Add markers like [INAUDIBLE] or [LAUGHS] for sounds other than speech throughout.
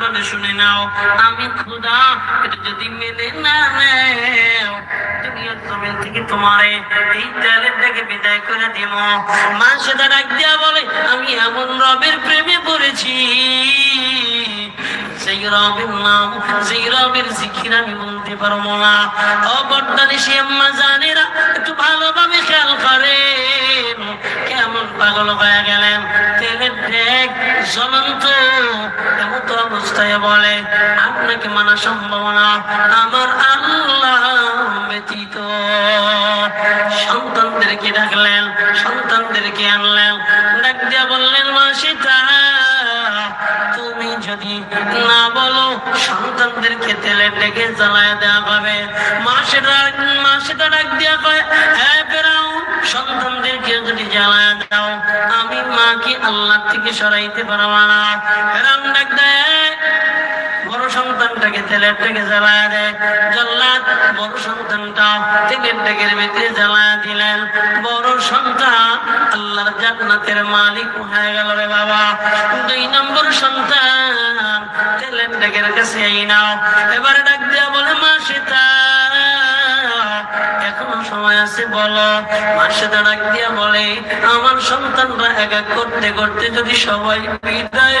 ভালোভাবে শুনে নাও, আমি খুদা, এটা যদি মেনে না নেও দুনিয়ার জমিন থেকে তোমারে এই বিদায় করে দিব মা সেটা বলে, আমি এমন রবের প্রেমে পড়েছি। সেই রবের নাম, সেই রবের জিকির আমি বলতে পারব না। অবর্তনে সে আম্মা জানেরা, একটু ভালোভাবে খেয়াল কেমন পাগল হয়ে গেলেন। তেলের ঢেক জ্বলন্ত এমন অবস্থায় বলে আপনাকে মানা সম্ভব না আমার আল্লাহ ব্যতীত। সন্তানদেরকে ডাকলেন, সন্তানদেরকে আনলেন। ডাক দিয়া বললেন মা সীতা যদি না বলো, সন্তানদেরকে তেলের ডেকে জ্বালায় দেওয়া হবে। মা সেটা মা সেটা ডাক দিয়া হয় হ্যাঁ ফেরাও সন্তানদেরকে যদি জ্বালায় দাও, আমি মাকে আল্লাহ থেকে সরাইতে পারবা না। ফেরাম ডাক দেয় সন্তানটাকে তেলের থেকে জ্বালায় দেয়। জল্লাদ বড় সন্তানটা তেলের ডেকের ভিতরে জ্বালায় দিলেন। বড় সন্তান আল্লাহর জান্নাতের মালিক হয়ে গেল রে বাবা। দুই নম্বর সন্তান তেলের ডেকের কাছে এই নাও। এবারে ডাক দেওয়া বলে মা সীতা এখনও সময় আছে, বলো। মার সাথে ডাক দিয়া বলে, আমার সন্তানরা এক এক করতে করতে যদি সবাই বিদায়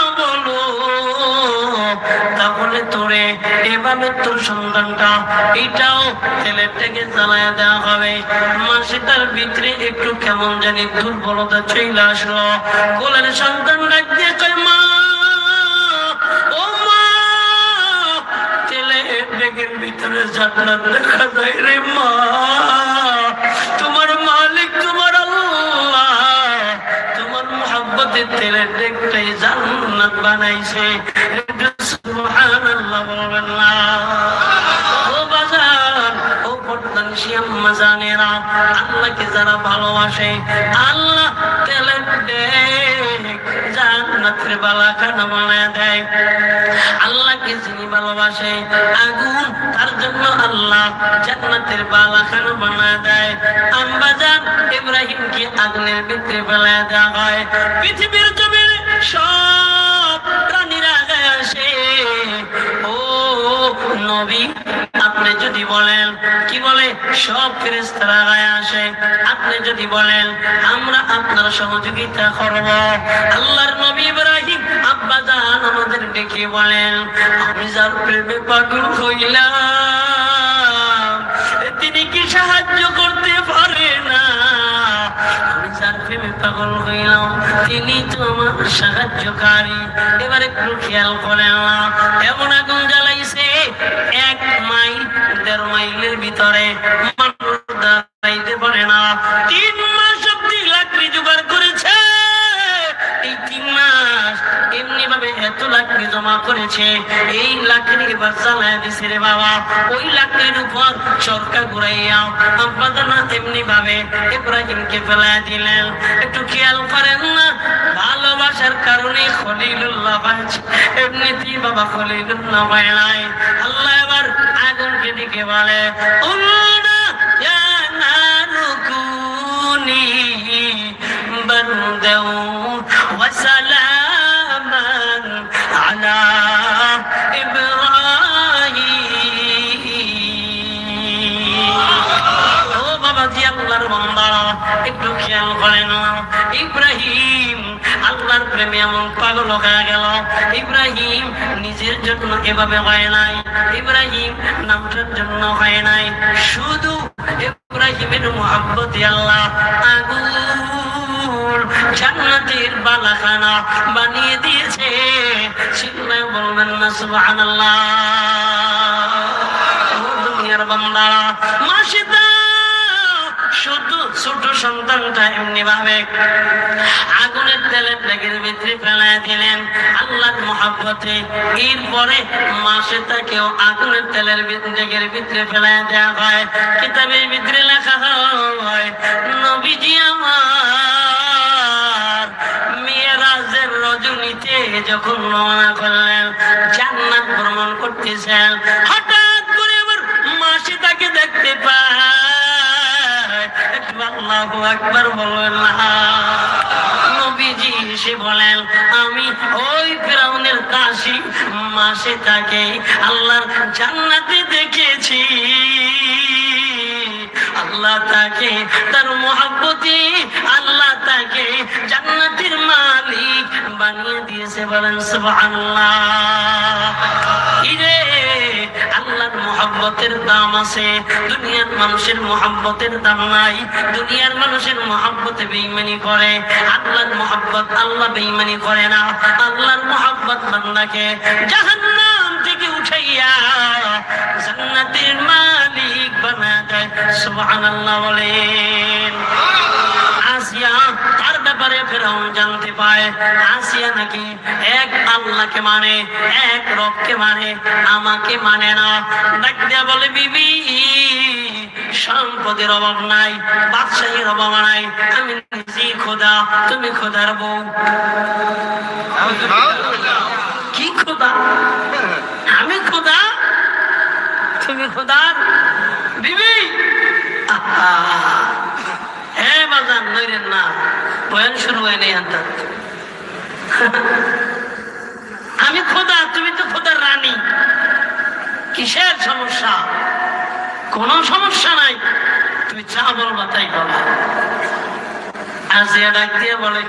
তাহলে তোরে এভাবে তোর সন্তানটা এটাও তেলের থেকে জ্বালায় দেওয়া হবে। মাসে তার ভিতরে একটু কেমন জানি দুর্বলতা চলে আসলো। কোলের সন্তান ডাক দিয়ে কয়, মা তোমার মালিক তেলের দেখতেই জান্নাত বানাইছে। আম্মা জানেরা আল্লাহকে যারা ভালোবাসে, আল্লাহ জান্নাতের বালাখানা বানায় দেয়। আল্লাহকে যিনি ভালোবাসে, আগুন তার জন্য আল্লাহ জান্নাতের বালাখানা বানায় দেয়। আম্বাজান ইব্রাহিমকে আগুনের ভিতরে ফেলায় দেওয়া হয়। পৃথিবীর জমিনে সব প্রাণীরা আসে ও নবী আপনি যদি বলেন, কি বলে? সব ফেরেস্তারা গায়ে আসে। আপনি যদি বলেন, আমরা আপনার সহযোগিতা করব। আল্লাহর নবী ইব্রাহিম আব্বা জান আমাদের ডেকে বলেন, আমি যার প্রেমে পাগল হইলাম, তিনি কি সাহায্য করতে পারে না আমি যার প্রেমে পাগল হইলাম তিনি তো আমার সাহায্যকারী। এবার একটু খেয়াল করে এমন আগুন জ্বালাইছে? এক মাইল, দেড় মাইলের ভিতরে। মানুষ লাকড়ি জমা করেছে। এই লাকড়ি এবার জ্বালায় দিছে রে বাবা। ওই লাকড়ির উপর চরকা ঘুরাইয়া আব্বাদানা এমনি ভাবে ইব্রাহিমকে ফেলায় দিলেন। একটু খেয়াল করেন না, ভালোবাসার কারণে খলিলুল্লাহ বাঁচ। এমনিতেই বাবা খলিলুল্লাহ নাই আল্লাহ এবার আগুনকে দিকে বলে উল্লা প্রেমে এমন পাগল হয়ে গেল। ইব্রাহিম নিজের জন্য এভাবে হয় নাই। ইব্রাহিম নামটার জন্য হয় নাই। শুধু ইব্রাহিমের মোহাব্বতে আল্লাহ। আগুন জান্নাতের বালাখানা বানিয়ে দিয়েছে। চিল্লায় বলবেন না, সুবহানাল্লাহ। দুনিয়ার বান্দারা মাসিদা, শুধু ছোট সন্তানটা এমনি ভাবে আগুনের তেলের লেগে ফেলায় দিলেন। আল্লাহর মহাব্বতে এরপরে মাসে তাকেও আগুনের তেলের ডেগের ভিতরে ফেলায় দেওয়া হয়। কিতাবের ভিতরে লেখা হয়, নবীজি আমার মেয়েরাজের রজনীতে যখন রওনা করলেন, জান্নাত ভ্রমণ করতেছেন। হঠাৎ করে আবার মাসে তাকে দেখতে পায়। একটু আল্লাহু আকবার বলবেন না নবীজি এসে বলেন, আমি ওই ফেরাউনের কাশি মাসে তাকে আল্লাহর জান্নাতে দেখেছি। আল্লাহ তাকে তার মোহাব্বতে, আল্লাহ তাকে জান্নাতের মালিক বানিয়ে দিয়েছে বলেন, সুবহানাল্লাহ। আল্লাহর মোহাব্বতের দাম আছে, দুনিয়ার মানুষের মোহাব্বতের দাম নাই, দুনিয়ার মানুষের মোহাব্বতে বেইমানি করে, আল্লাহর মোহাব্বত আল্লাহ বেইমানি করে না, আল্লাহর মোহাব্বত বান্দাকে জাহান্নাম থেকে উঠাইয়া জান্নাতের মালিক বানায় দেয়। সুবহানাল্লাহ বলেন। আসিয়া ব্যাপারে ফেরাউন জানতে পায়, আসিয়া নাকি এক আল্লাহকে মানে এক রবকে মানে আমাকে মানে না? ডাক দিয়া বলে, বিবি, সম্পদের অভাব নাই, বাদশাহীর অভাব নাই, আমি নিজেই খোদা, তুমি খোদার বউ। কি খোদা? আমি খোদা? তুমি খোদার? বিবি? আহা! বাজান নইরেন না। বয়ান শুরু হয় নাই আন্তার [LAUGHS] আমি খোদা তুমি তো খোদার রানী। কিসের সমস্যা? কোনো সমস্যা নাই। তুমি যা বলবা তাই বলা। আসিয়া ডাক দিয়ে বলে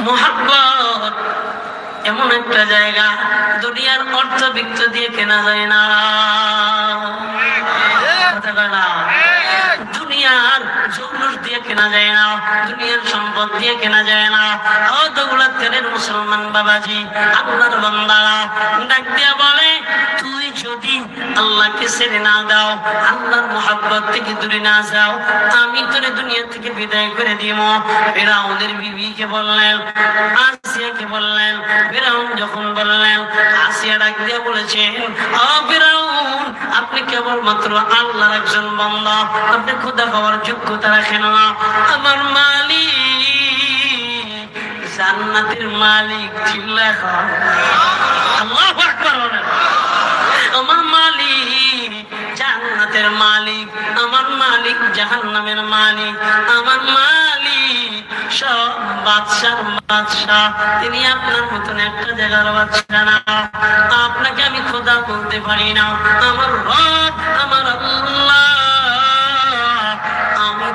মোহাব্বত এমন একটা জায়গা দুনিয়ার অর্থ বিত্ত দিয়ে কেনা যায় না। কয় না? দুনিয়ার দিয়ে কেনা যায় না, দুনিয়ার সম্পদ দিয়ে কেনা যায় না। ও দৌলা তেলের মুসলমান বাবাজি ডাক দিয়া বলে, তুই যদি আল্লাহকে ছেড়ে না দাও, আল্লাহর মোহাব্বত থেকে দূরে না যাও, আমি তোরে দুনিয়া থেকে বিদায় করে দিব। ফেরাউনের বিবিকে বললেন, আসিয়াকে বললেন যখন বললেন, আসিয়া ডাক বলেছেন, ও ফেরাউন, আপনি কেবলমাত্র আল্লাহর একজন বান্দা, আপনি খোদা পাওয়ার যোগ্যতা রাখেন আমার মালিক, জান্নাতের মালিক চিল্লা আমার মালিক, জান্নাতের মালিক, আমার মালিক, জাহান্নামের মালিক, আমার মালিক, সব বাদশার বাদশাহ। তিনি আপনার মতন একটা জায়গার বাদশা না। আপনাকে আমি খোদা বলতে পারি না। আমার রব, আমার আল্লাহ।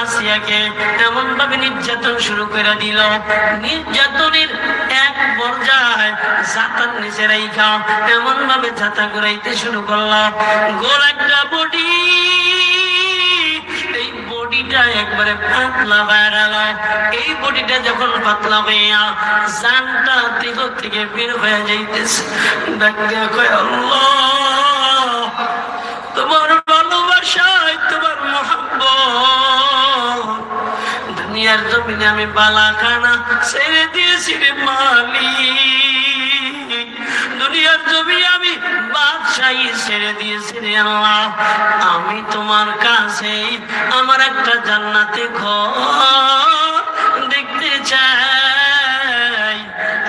আসিয়াকে এমন ভাবে নির্যাতন শুরু করে দিল। নির্যাতনের এক পর্যায়ে নিচে রাইখা এমন ভাবে জাতা ঘুরাইতে শুরু করল। গোল একটা বডি। এই বডিটা একবারে পাতলা গেল। এই বডিটা যখন পাতলা হইয়া জানটা দিল থেকে বের হয়ে যাইতেছে। আল্লাহ, তোমার দুনিয়ার জমিনে আমি বালাখানা ছেড়ে দিয়েছি রে মালিক। দুনিয়ার জমি আমি বাদশাহী ছেড়ে দিয়েছি রে আল্লাহ। আমি তোমার কাছে আমার একটা জান্নাতে ঘর দেখতে চাই।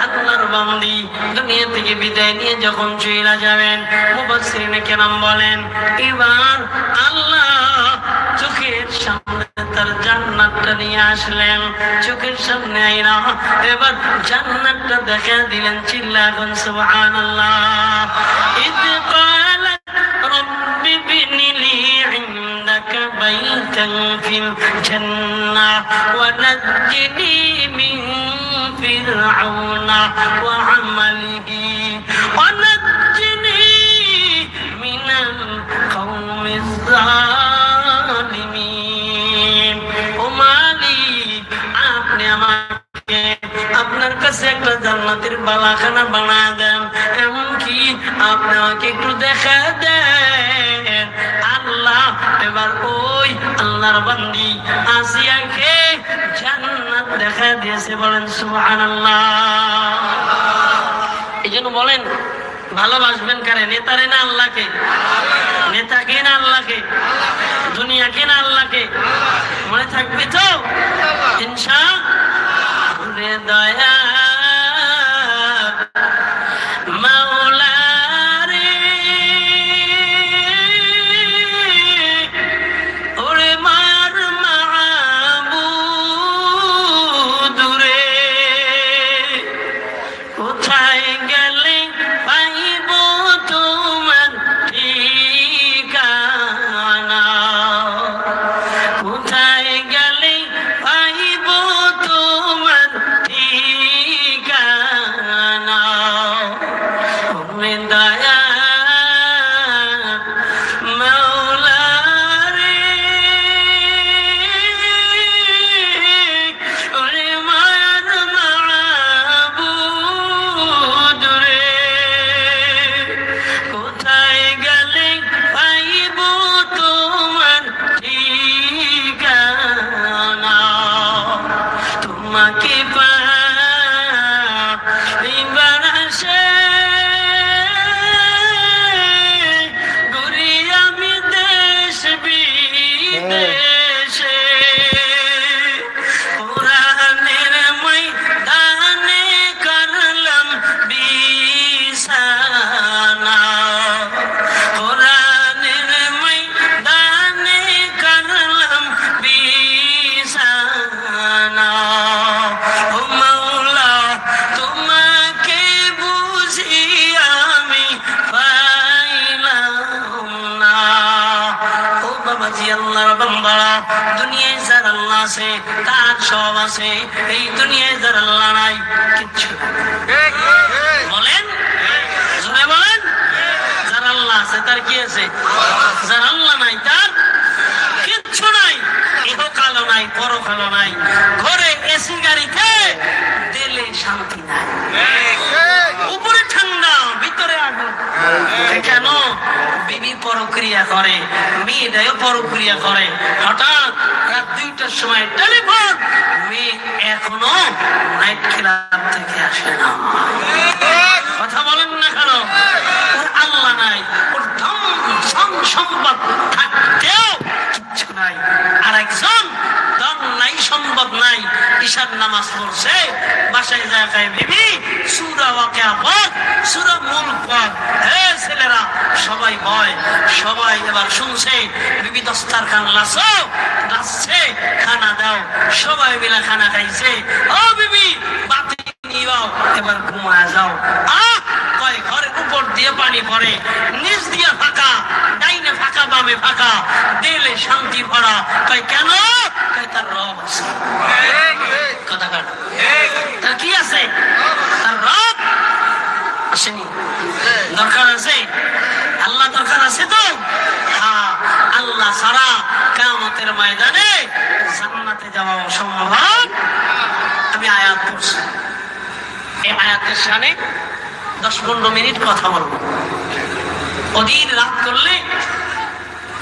আল্লাহর বান্দি দুনিয়া থেকে বিদায় নিয়ে যখন চইলা যাবেন মুবাসসিরিনে কেরাম বলেন, এবার জান্নাতটা নিয়ে আসলেন চোখের সামনে আইনা এবার জান্নাতটা দেখা দিলেন চিল্লা এখন সুবহানাল্লাহ ইদ قالت رب ابن لي عندك بيتا في الجنة ونجني من فرعون وعمله ونجني من القوم الظالمين কাছে একটা জান্নাতের বালাখানা বানা দেন। এমনকি আপনি আমাকে একটু দেখা দেন। আল্লাহ, এবার ওই আল্লাহর বান্দি আসিয়াকে জান্নাত দেখা দিয়েছে বলেন, সুবহানাল্লাহ। এই জন্য বলেন, ভালোবাসবেন কারে? নেতারে না আল্লাহকে? নেতাকে না আল্লাহকে? দুনিয়াকে না আল্লাহকে? মনে থাকবে তো? ইনশা দয়া আল্লাহর বান্দারা দুনিয়ায় যার আল্লাহ আছে তার সব আছে এই দুনিয়ায় যার আল্লাহ নাই কিচ্ছু বলেন? জোরে বলেন? যার আল্লাহ আছে তার কি আছে? যার আল্লাহ নাই তার কিচ্ছু নাই ইহকালও নাই পরকালও নাই। ঘরে এসি গাড়িতে দিলে শান্তি নাই। উপরে ঠান্ডা ভিতরে আগুন। কেন? বিবি পরক্রিয়া করে মেয়েটাও পরক্রিয়া করে। হঠাৎ রাত দুইটার সময় টেলিফোন, মেয়ে এখনও নাইট ক্লাব থেকে আসে না। কথা বলেন না কেন? ওর আল্লাহ নাই, ওর ধন সম সম্পদ থাকতেও কিচ্ছু নাই। আর একজন সম্পদ নাই ঈশার নামাজ পড়ছে, বাসায় জায়গায় বিবি, সুরা ওয়াকিয়া পথ সুরা মূল পথ হে ছেলেরা, সবাই ভয়, সবাই এবার শুনছে, বিবি দস্তার খান লাসো লাসছে খানা দাও, সবাই মিলে খানা খাইছে। ও বিবি, বাতি এবার ঘুমায় যাও। আহ! কয় ঘরের উপর দিয়ে পানি পড়ে। নিচ দিয়ে ফাঁকা, ডাইনে ফাঁকা, বামে ফাঁকা। দিলে শান্তি ভরা। কয়, কেন? কয়, তার রব আছে। দরকার আছে? আল্লাহ দরকার আছে তো? হ্যাঁ আল্লাহ সারা কামতের ময়দানে জান্নাতে যাওয়া অসম্ভব। আমি আয়াত পড়ছি। এই আয়াতের সামনে দশ পনেরো মিনিট কথা বলব। অধীর রাত করলে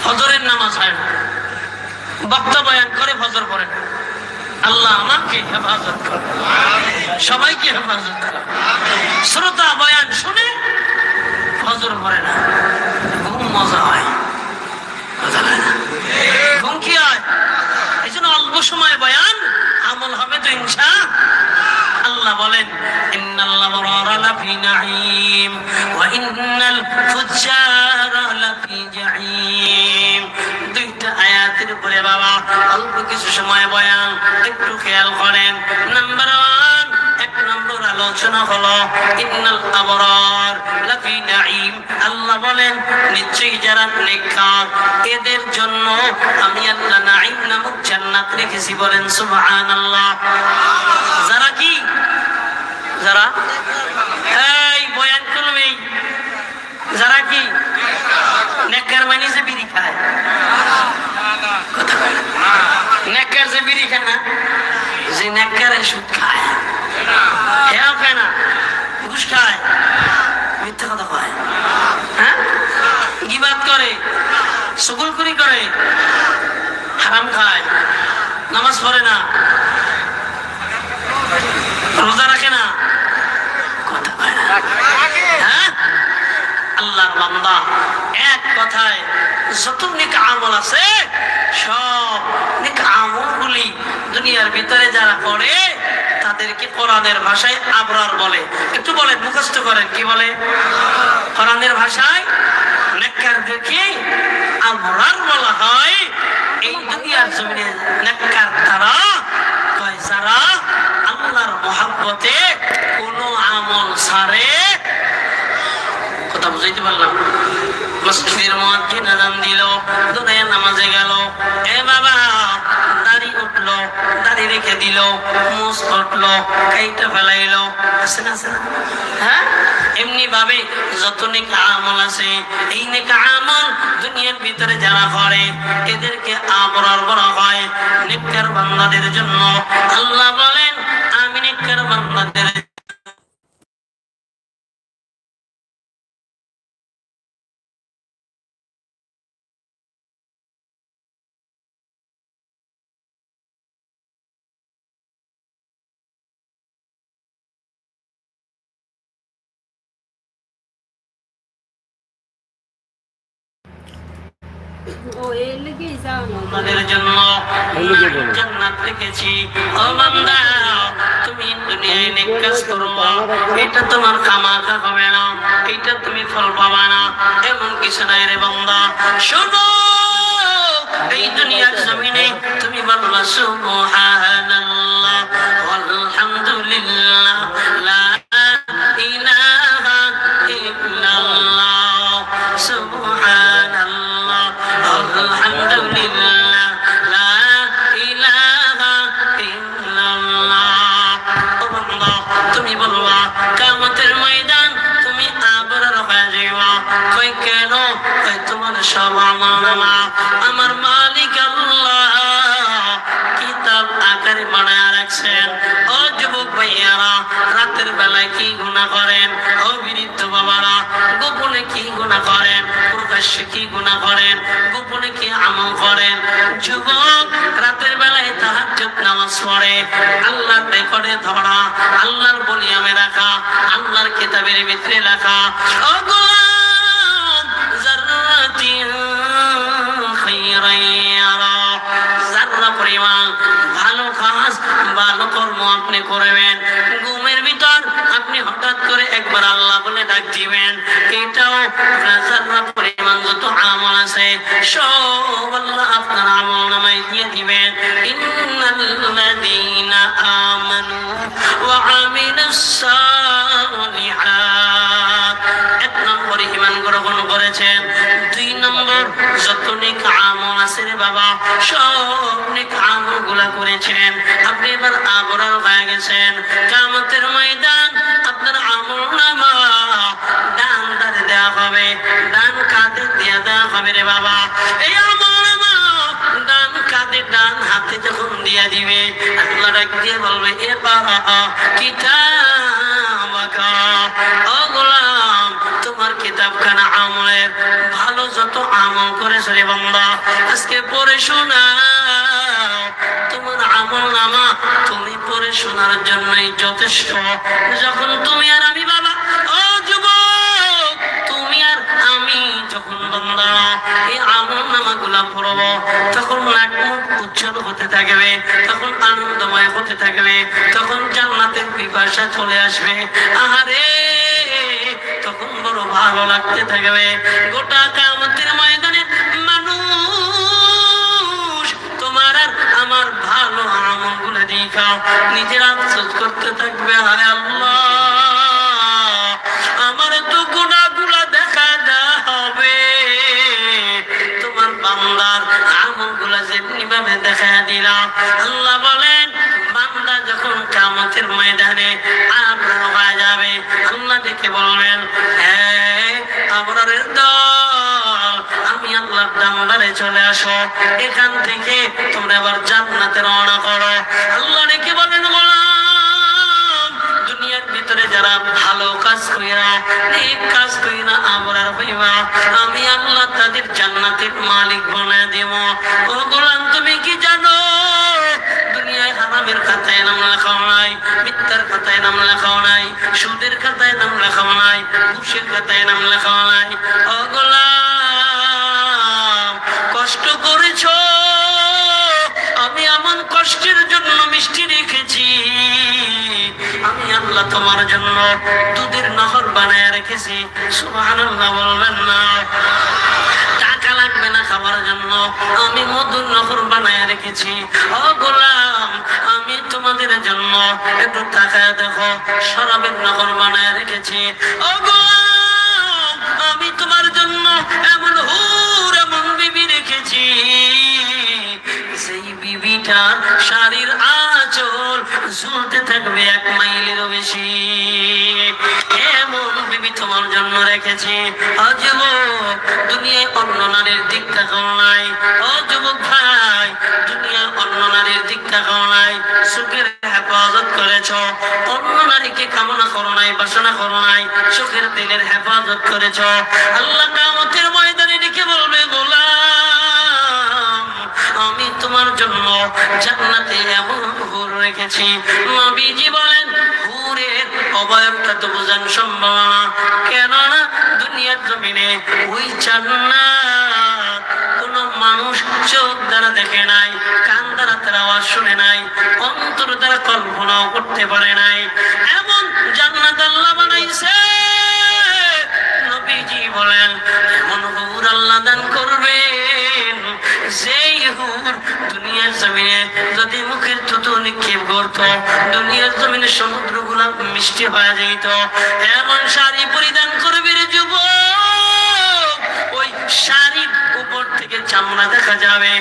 ফজরের নামাজ হয় না। বক্তা বয়ান করে ফজর পড়ে না। আল্লাহ আমাকে হেফাজত করে সবাইকে হেফাজত করে শ্রোতা বয়ান শুনে ফজর পড়ে না। ঘুম মজা হয়। ঘুম কি হয়? এই জন্য অল্প সময় বয়ান আমল হবে তো ইনশা আল্লাহ বলেন ইন্নাল আবরারা লাফি নাঈম ওয়া ইন্নাল ফুজ্জারা লাফি জাহিম দুইটা আয়াতের উপরে বাবা অল্প কিছু সময় বয়ান, একটু খেয়াল করেন। নাম্বার ওয়ান নম্বর আলোচনা হলো, ইন্নাল আবরার লাফি নাঈম। আল্লাহ বলেন, নিশ্চয়ই যারা নেককার, এদের জন্য আমি আল্লাহ নাঈম নামক জান্নাত রেখেছি। বলেন, সুবহানাল্লাহ। যারা কি? যারা? এই, বয়ান করবেই। যারা কি? নেককার মানে যে বিড়ি খায়। কথা বলেন নেককারে সুদ খায় হেও খায় না, ঘুষ খায়। মিথ্যা কথা কয়। হ্যাঁ? গিবাদ করে সুগুলকুরি করে, হারাম খায়। নামাজ পড়ে না। রোজা রাখে না। কথা কয় না। হ্যাঁ? আল্লাহর বান্দা এক কথায় যত নিক আমল আছে, সব নিক আমলগুলি দুনিয়ার ভিতরে যারা করে, তাদেরকে কোরআনের ভাষায় আবরার বলে। একটু বলে, মুখস্থ করেন, কি বলে? কোরআনের ভাষায় নেককারদেরকে আবরার বলা হয়। এই দুনিয়ার জমিনে নেককার তারা কয়, যারা আল্লাহর মহাব্বতে কোনো আমল সারে বুঝাইতে পারলাম মসজিদের মধ্যে নাজান দিল দুনিয়া নামাজে গেল। এ বাবা, দাড়ি উঠল, দাড়ি রেখে দিল মুস উঠল, কাইটা ফেলাইলো। আছে না, আছে হ্যাঁ? এমনি ভাবে যত নেকা আমল আছে, এই নেকা আমল দুনিয়ার ভিতরে যারা করে, এদেরকে আমরার বলা হয় নেককার বান্দাদের জন্য। আল্লাহ বলেন, আমি নেককার বান্দাদের তোমাদের জন্য জান্নাত রেখেছি। ও বান্দা তুমি দুনিয়ায় নেক কাজ করো। এটা তোমার খামাখা হবে না। এটা তুমি ফল পাবা না। এমন কিছু নাই রে বান্দা। শোনো এই দুনিয়ার জমিনে তুমি ভালোবাসো সুবহানাল্লাহ। প্রকাশ্যে কি গুণা করেন, গোপনে কি আমল করেন? যুবক, রাতের বেলায় তাহাজ্জুদ নামাজ পড়ে, আল্লাহর রেকর্ডে ধরা, আল্লাহর বলিয়ামে রাখা, আল্লাহর কিতাবের ভিতরে পরিমাণ ভালো কাজ, ভালো কর্ম আপনি করবেন। হঠাৎ করে একবার আল্লাহ বলে ডাক দিবেন, এটাও পরিমাণ যত আমল আছে, সব আল্লাহ আপনার আমল নামাই দিয়ে দিবেন। ইন্নাল্লাযীনা আমানু ওয়া আমিলুস সালিহাত। এক নম্বর ইমান গ্রহণ করেছেন। দুই নম্বর, যত নেক আমল আছে রে বাবা, সব নেক আমলগুলা করেছেন। আপনি এবার আবরার হয়ে গেছেন। কামতের ময়দান আপনার আমল নামা ডান দাঁড়ে দেওয়া হবে ডান কাঁধে দিয়ে দেওয়া হবে রে বাবা? এই আমল ডান কাঁধে ডান হাতে যখন দিয়ে দিবে, আল্লাহ ডাক দিয়ে বলবে ও গোলাম তোমার কিতাবখানা আমলের ভালো যত আমল করেছ রে বান্দা, আজকে পড়ে শোনাও, তোমার আমল নামা তুমি পড়ে শোনার জন্যই যথেষ্ট। যখন তুমি আর আমি বাবা, ও যুবক, তুমি আর আমি যখন বান্দা, এই আমল নামা গুলা পড়ব, তখন নাক মুখ উজ্জ্বল হতে থাকবে, তখন আনন্দময় হতে থাকবে, তখন জান্নাতের পিপাসা চলে আসবে। আহারে! বড় ভালো লাগতে থাকবে। গোটা কামতের ময়দানে মানুষ, তোমার আর আমার ভালো আমলগুলো দেখাও। নিজের আফসোস করতে থাকবে, আরে আল্লাহ। আমার তো গুণা গুলা দেখা হবে তোমার বান্দার আমলগুলা যেমনি ভাবে দেখা দিলাম। আল্লাহ বলেন, বান্দা যখন কামতের ময়দানে যাবে তাদেরকে হ্যাঁ, আমি আল্লাহ দাম্বারে চলে আসো। এখান থেকে তোমরা আবার জান্নাতে রওনা করো। আল্লাহ রেখে বলেন দুনিয়ার ভিতরে যারা ভালো কাজ করিয়া নেক কাজ করিয়া আমরার হইবা আমি আল্লাহ তাদের জান্নাতের মালিক বানায় দেব। ও গোলাম, তুমি কি জানো? হারামের খাতায় নাম লেখাও নাই, মিথ্যার খাতায় নাম লেখাও নাই, সুদের খাতায় নাম লেখাও নাই, ঘুষের খাতায় নাম লেখাও নাই। ও গোলাম, কষ্ট করেছ? আমি এমন কষ্টের জন্য মিষ্টি রেখেছি। আমি আল্লাহ তোমার জন্য দুধের নহর বানায় রেখেছি। সুবহানাল্লাহ বলবেন না। খাবার জন্য আমি মধুর নহর বানায় রেখেছি। ও গোলাম, আমি তোমাদের জন্য একটু তাকায় দেখো, শরাবের নগর বানায় রেখেছি। ও গোলাম, আমি তোমার জন্য এমন হুর, এমন বিবি রেখেছি। সেই শাড়ির আঁচল ঝুলতে থাকবে এক মাইলেরও বেশি। এমন বিবি তোমার জন্য রেখেছি। ও দুনিয়ায় অন্য নারীর দিক তাকাও নাই। ও ভাই, দুনিয়ায় অন্য নারীর দিক তাকাও নাই। সুখের হেফাজত করেছ। অন্য নারীকে কামনা করো নাই, বাসনা করো নাই। সুখের তেলের হেফাজত করেছ। আল্লাহ কামতের জন্য জান্নাতে এমন হুর রেখেছি। নবীজি বলেন হুরের অবয়বটা তো বোঝান সম্ভব না। কেননা দুনিয়ার জমিনে ওই জান্নাত কোন মানুষ চোখ দ্বারা দেখে নাই, কান দ্বারা তার আওয়াজ শুনে নাই, অন্তর দ্বারা কল্পনাও করতে পারে নাই। এমন জান্নাত আল্লাহ বানাইছে। নবীজি বলেন, এমন হুর আল্লাহ দান করবেন যেই হুর দুনিয়ার জমিনে যদি মুখের থুতু নিক্ষেপ দুনিয়ার জমিনে সমুদ্র মিষ্টি হয়ে যেত। এমন শাড়ি পরিধান করবে ওই শাড়ির উপর থেকে চামড়া দেখা যাবে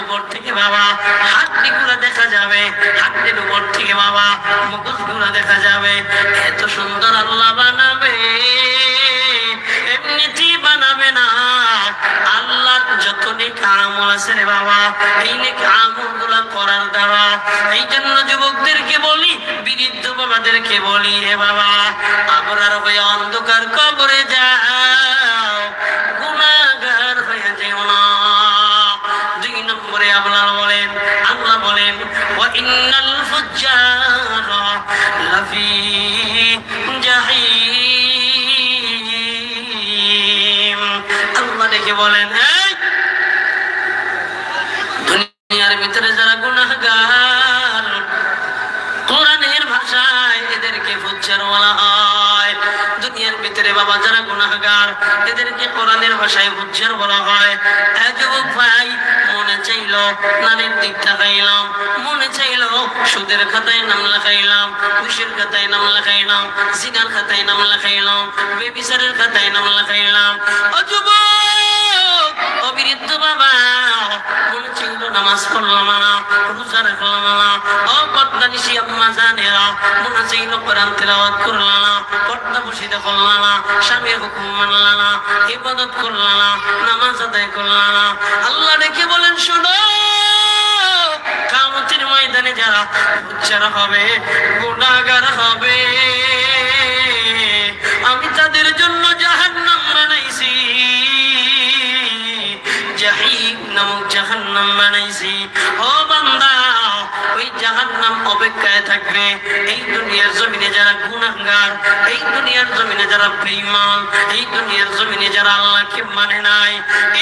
উপর থেকে বাবা হাড্ডি গুলা দেখা যাবে, হাড্ডির উপর থেকে বাবা মুখোশ দেখা যাবে। এত সুন্দর আল্লাহ বানাবে। যত নেক আমল আছে রে বাবা, এই নেক আমলগুলা করার দ্বারা এই জন্য যুবকদেরকে বলি বিরিদ্ধ বাবাদেরকে বলি, হে বাবা আপনার হয়ে অন্ধকার কবরে যাও গুনাগার হয়ে যেও না। দুই নম্বরে আপনার বলেন, আল্লাহ বলেন, ওয়া ইন্নাল ফুজ্জারা লাফি জাহিম। আল্লাহ দেখে বলেন এই দুনিয়ার ভিতরে যারা গুনাহগার, কোরআনের ভাষায় এদেরকে ফুজ্জার বলা হয়। দুনিয়ার ভিতরে বাবা যারা এদেরকে কোরআনের ভাষায় ফুজ্জার বলা হয়। যুবক ভাই মনে চাইলো, নারীর দিক মনে চাইলো, সুদের খাতায় নাম লেখাইলাম খুশির খাতায় নাম লেখাইলাম সিগার খাতায় নাম লেখাইলাম, বেবিচারের খাতায় নাম লেখাইলাম। ও অবিরিদ্ধ বাবা ছিল নামাজ পড়লাম না, রোজা রাখলাম না। ও পর্দা আম্মা জানেরা ছিল কোরআন তেলাওয়াত করলাম না, পর্দা বসিতে করলাম না, স্বামীর হুকুম মানলাম না, ইবাদত করলাম না, নামাজ আদায় করলাম না। আল্লাহ ডেকে বলেন, শোনো, কামতের ময়দানে যারা উচ্চার হবে, গুণাগার হবে। আমি তাদের জন্য জাহান্নাম বানাইছি। জাহিম নামক জাহান্নাম বানাইছি। ও বান্দা, ওই জাহান্নাম অপেক্ষায় থাকবে। এই দুনিয়ার জমিনে যারা গুনাহগার, এই দুনিয়ার জমিনে যারা বেঈমান, এই দুনিয়ার জমিনে যারা আল্লাহকে মানে নাই।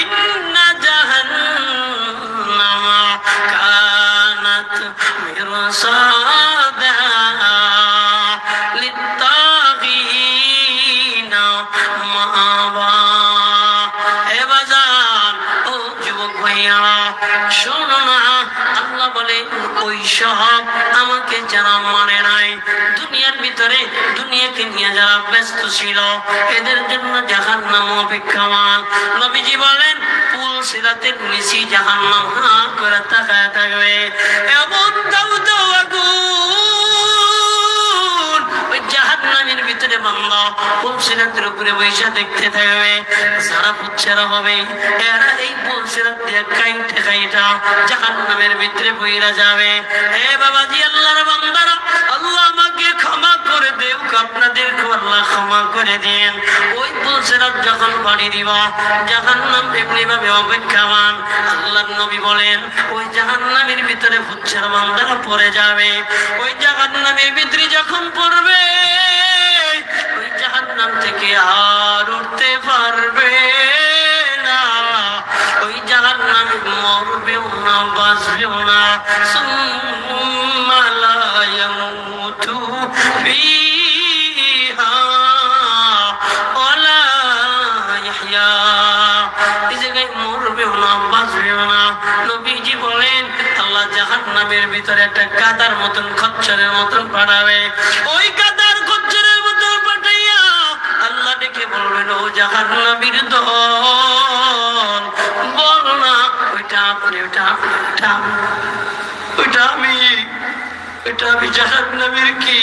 ইন্না জাহান্নামা কানাত মিরসাদা। বলে, ওই সব আমাকে যারা মানে নাই, দুনিয়ার ভিতরে দুনিয়াকে নিয়ে যারা ব্যস্ত ছিল, এদের জন্য জাহান নাম অপেক্ষামান। নবীজি বলেন পুল সিরাতের নিচি জাহান নাম করে তাকায় থাকবে। এমন দাউ দাউ আগুন পুলসিরাতের উপরে বৈশা দেখতে থাকবে যারা পুচ্ছারা হবে। এরা এই পুলসিরাত দিয়ে কাইটে কাইটা জাহান্নামের ভিতরে বইরা যাবে। হে বাবাজি, আল্লাহর বান্দারা, আল্লাহ আমাকে ক্ষমা করে দেও তাদেরকে আল্লাহ ক্ষমা করে দিন। ওই পুলসেরাত যখন পাড়ি দিবা, জাহান্নাম এমনি ভাবে অপেক্ষামান। আল্লাহ নবী বলেন, ওই জাহান্নামের ভিতরে ফুচ্ছের বান্দারা পড়ে যাবে। ওই জাহান্নামের ভিতরে যখন পড়বে জাহান্নাম থেকে আর উঠতে পারবে না। ওই জাহান্নাম মরবেও না, বাঁচবেও না। ভিতরে একটা কাদার মতন খচ্চরের মতন পাঠাবে ওই ও জাহান্নামীর দল। বল না, ওইটা আপনি, ওইটা ওইটা ওইটা আমি ওইটা আমি জাহান্নামীর কি?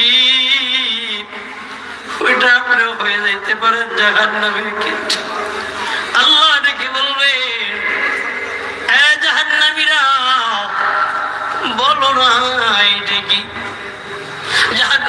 ওইটা আপনি হয়ে যাইতে পারেন জাহান্নামীর কি? আল্লাহ ডেকে বলবে এ জাহান্নামীরা, বলো না, এটা কি?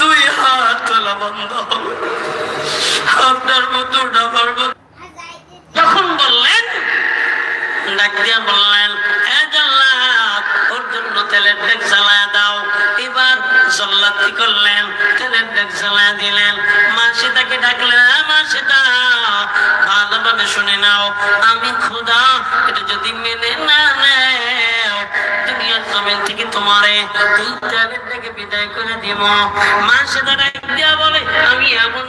দুই হাত তোলা বন্ধ। আপনার মতো মতো যখন বললেন ডাক দিয়া বললেন "এ জাল্লাদ, ওর জন্য তেলের ডেক জ্বালায় দাও। এবার জল্লাদ কি করলেন? তেলের ডেক জ্বালায় দিলেন। মাসি তাকে ডাকলেন "এ মাসিটা ভালোভাবে শুনে নাও আমি খুদা এটা যদি মেনে না নেও জাহান্নামের আমেল থেকে তোমারে এই জাহান্নাম থেকে বিদায় করে দিব। মানুষে দাঁড়ায় দিয়া বলে, আমি এমন